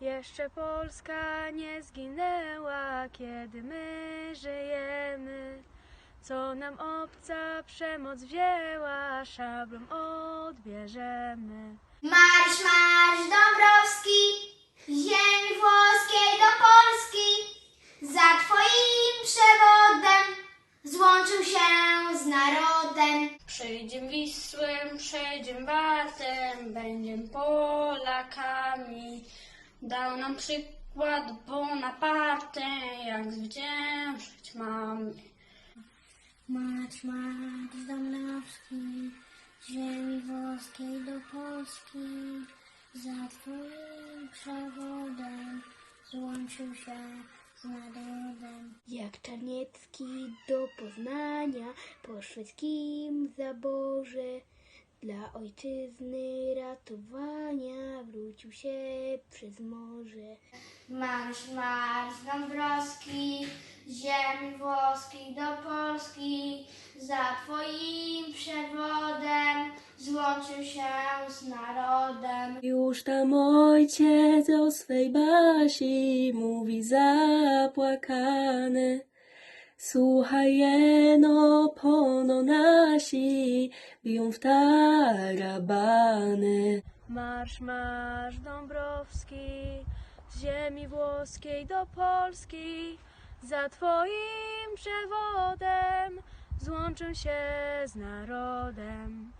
Jeszcze Polska nie zginęła, kiedy my żyjemy. Co nam obca przemoc wzięła, szablą odbierzemy. Marsz, marsz Dąbrowski, ziemi włoskiej do Polski. Za twoim przewodem złączył się z narodem. Przejdziem Wisłem, przejdziem Wartem, będziem Polakami. Dał nam przykład Bonaparte, jak zwyciężyć mamy. Marsz, marsz Dąbrowski, ziemi włoskiej do Polski. Za twoim przewodem złączył się z narodem. Jak Czarniecki do Poznania po szwedzkim zaborze dla ojczyzny ratowania wrócił się przez morze. Marsz, marsz Dąbrowski, z ziemi włoskiej do Polski. Za twoim przewodem złączył się z narodem. Już tam ojciec o swej basi mówi zapłakane. Słuchaj jeno pono nasi, biją w tarabany. Marsz, marsz Dąbrowski, z ziemi włoskiej do Polski. Za twoim przewodem złączę się z narodem.